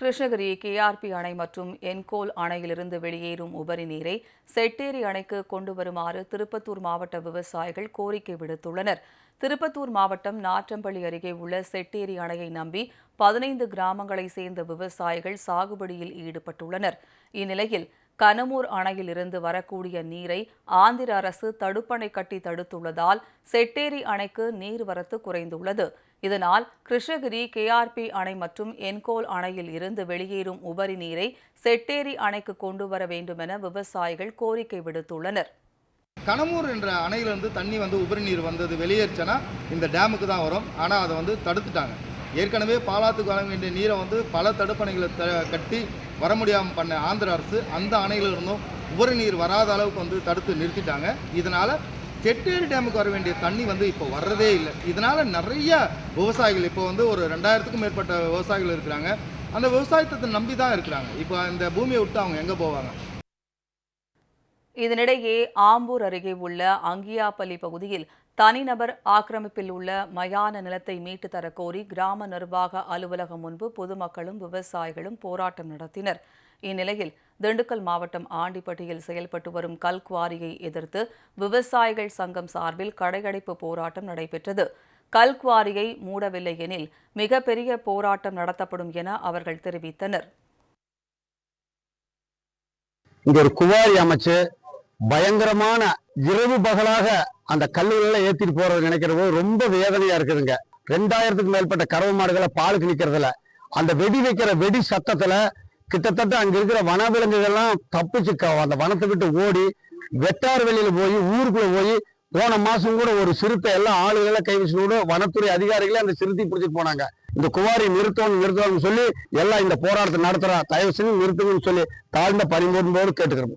Krishnagiri KRP அணை மற்றும் என்கோல் அணையிலிருந்து வெளியேறும் உபரி நீரை செட்டேரி அணைக்கு கொண்டு வருமாறு திருப்பத்தூர் மாவட்ட விவசாயிகள் கோரிக்கை விடுத்துள்ளனர். திருப்பத்தூர் மாவட்டம் நாற்றம்பள்ளி அருகே உள்ள செட்டேரி அணையை நம்பி பதினைந்து கிராமங்களை சேர்ந்த விவசாயிகள் சாகுபடியில் ஈடுபட்டுள்ளனர். இந்நிலையில் கனமூர் அணையில் இருந்து வரக்கூடிய நீரை ஆந்திர அரசு தடுப்பணை கட்டி தடுத்துள்ளதால் செட்டேரி அணைக்கு நீர்வரத்து குறைந்துள்ளது. இதனால் கிருஷ்ணகிரி கேஆர்பி அணை மற்றும் என்கோல் அணையில் இருந்து வெளியேறும் உபரி நீரை செட்டேரி அணைக்கு கொண்டு வர வேண்டுமென விவசாயிகள் கோரிக்கை விடுத்துள்ளனர். கனமூர் என்ற அணையிலிருந்து தண்ணி வந்து உபரி நீர் வந்தது வெளியேறுச்சுன்னா இந்த டேமுக்கு தான் வரும். ஆனால் அதை வந்து தடுத்துட்டாங்க. ஏற்கனவே பாலாத்துக்கு வர வேண்டிய நீரை வந்து பல தடுப்பணைகளை த கட்டி வர முடியாமல் பண்ண ஆந்திர அரசு அந்த அணையிலிருந்தும் உபரி நீர் வராத அளவுக்கு வந்து தடுத்து நிறுத்திட்டாங்க. இதனால் செட்டேரி டேமுக்கு வர வேண்டிய தண்ணி வந்து இப்போ வர்றதே இல்லை. இதனால் நிறைய விவசாயிகள் இப்போ வந்து ஒரு ரெண்டாயிரத்துக்கும் மேற்பட்ட விவசாயிகள் இருக்கிறாங்க. அந்த விவசாயத்தை நம்பி தான் இருக்கிறாங்க. இப்போ இந்த பூமியை விட்டு அவங்க எங்கே போவாங்க? இதனிடையே ஆம்பூர் அருகே உள்ள அங்கியாப்பள்ளி பகுதியில் தனிநபர் ஆக்கிரமிப்பில் உள்ள மயான நிலத்தை மீட்டு தர கோரி கிராம நிர்வாக அலுவலகம் முன்பு பொதுமக்களும் விவசாயிகளும் போராட்டம் நடத்தினர். இந்நிலையில் திண்டுக்கல் மாவட்டம் ஆண்டிப்பட்டியில் செயல்பட்டு வரும் கல்குவாரியை எதிர்த்து விவசாயிகள் சங்கம் சார்பில் கடையடைப்பு போராட்டம் நடைபெற்றது. கல்குவாரியை மூடவில்லை எனில் மிகப்பெரிய போராட்டம் நடத்தப்படும் என அவர்கள் தெரிவித்தனர். இங்க ஒரு குவாரி அமைச்சு பயங்கரமான இரவு பகலாக அந்த கல்லூரியில ஏத்திட்டு போறது நினைக்கிறது ரொம்ப வேதனையா இருக்குதுங்க. ரெண்டாயிரத்துக்கு மேற்பட்ட கறவை மாடுகளை பாலுக்கு நிக்கிறதுல அந்த வெடி வைக்கிற வெடி சத்தத்துல கிட்டத்தட்ட அங்க இருக்கிற வனவிலங்குகள்லாம் தப்பிச்சு அந்த வனத்தை விட்டு ஓடி வெட்டார் வெளியில போய் ஊருக்குள்ள போய் போன மாசம் கூட ஒரு சிறுத்தை எல்லாம் ஆளுகளை கை கூட வனத்துறை அதிகாரிகளே அந்த சிறுத்தை பிடிச்சிட்டு போனாங்க. இந்த குவாரி நிறுத்தணும் நிறுத்தணும்னு சொல்லி எல்லாம் இந்த போராட்டத்தை நடத்துறா தயவு செஞ்சு நிறுத்தணும்னு சொல்லி தாழ்ந்த பணிபோடு கேட்டுக்கிறோம்.